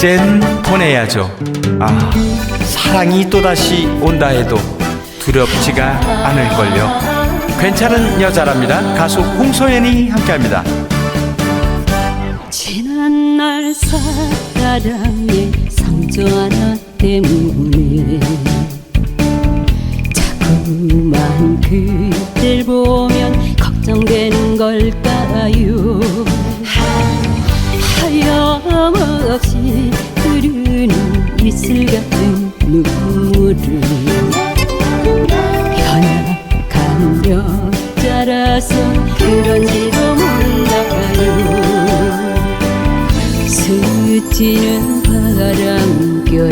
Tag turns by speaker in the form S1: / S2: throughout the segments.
S1: 이젠 보내야죠. 아, 사랑이 또다시 온다 해도 두렵지가 않을걸요. 괜찮은 여자랍니다. 가수 홍소연이 함께합니다.
S2: 지난 날 사랑의 상처 하나 때문에 자꾸만 그댈 보면 걱정되는 걸까요 없이 흐르는 이슬 같은 눈물을 연약한 여자라서 그런지도 몰라요. 스치는 바람결에도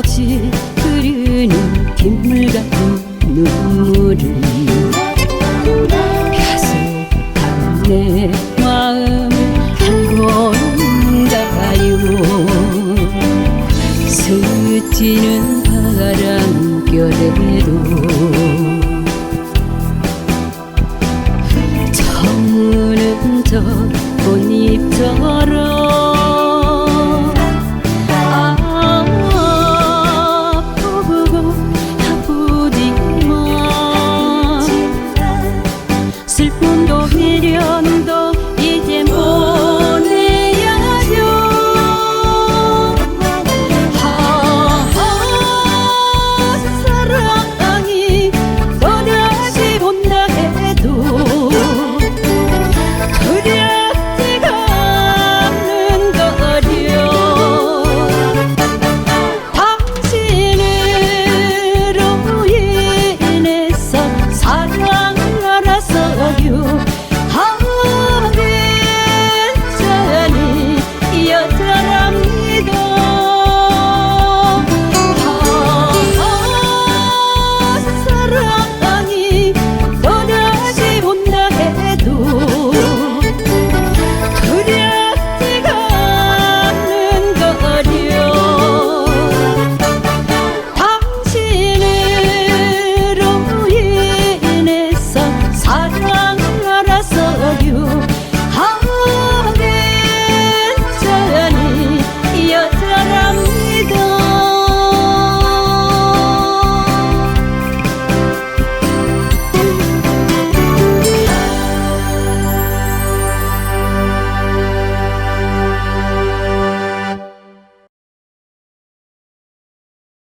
S2: 없이 흐르는 빗물 같은 눈물을 스치는 바람결에도 정우는 저 꽃잎처럼 아프고 아프지만 슬픔도 미련